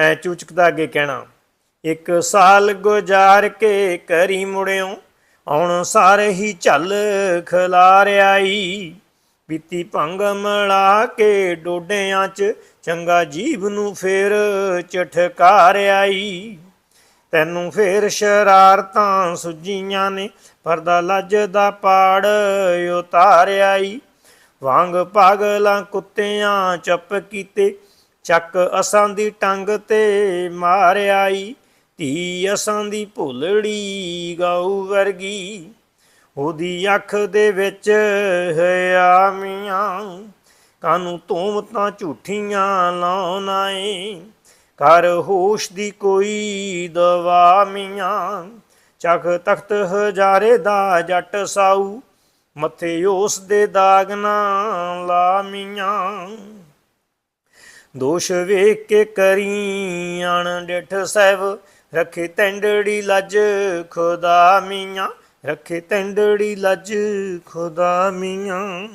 ਐ ਚੂਚਕਦਾ ਅੱਗੇ ਕਹਿਣਾ, ਇੱਕ ਸਾਲ ਗੁਜ਼ਾਰ ਕੇ ਕਰੀ ਮੁੜਿਓ ਆਉਣ ਸਾਰੇ ਹੀ ਝੱਲ ਖਲਾਰਿਆਈ ਬੀਤੀ ਭੰਗ ਮਲਾ ਕੇ ਡੋਡਿਆਂ 'ਚ ਚੰਗਾ ਜੀਵ ਨੂੰ ਫੇਰ ਚਟਕਾਰਿਆਈ ਤੈਨੂੰ ਫੇਰ ਸ਼ਰਾਰਤਾਂ ਸੁਜੀਆਂ ਨੇ ਪਰਦਾ ਲੱਜ ਦਾ ਪਾੜ ਉਤਾਰਿਆਈ ਵਾਂਗ ਪਾਗਲਾਂ ਕੁੱਤਿਆਂ ਚੱਪ ਕੀਤੇ ਚੱਕ ਅਸਾਂ ਦੀ ਟੰਗ ਤੇ ਮਾਰਿਆਈ, ਧੀ ਅਸਾਂ ਦੀ ਭੁੱਲੜੀ ਗਊ ਵਰਗੀ। ਉਹਦੀ ਅੱਖ ਦੇ ਵਿੱਚ ਹਿਆ ਮੀਆਂ ਕਾਨੂੰ ਤੂਮਤਾਂ ਝੂਠੀਆਂ ਲਾਉਣਾ ਏ ਕਰ ਹੋਸ਼ ਦੀ ਕੋਈ ਦਵਾ ਮੀਆਂ, ਚੱਕ ਤਖਤ ਹਜ਼ਾਰੇ ਦਾ ਜੱਟ ਸਾਊ, ਮੱਥੇ ਉਸ ਦੇ ਦਾਗ ਨਾ ਲਾ ਮੀਆਂ। ਦੋਸ਼ ਵੇਖ ਕੇ ਕਰੀ ਅਣ ਡਿਠ ਸਹਿਬ। ਰੱਖੇ ਤੈਂਡੜੀ ਲੱਜ ਖੁਦਾ ਮੀਆਂ, ਰੱਖੇ ਤੈਂਡੜੀ ਲੱਜ ਖੁਦਾ ਮੀਆਂ।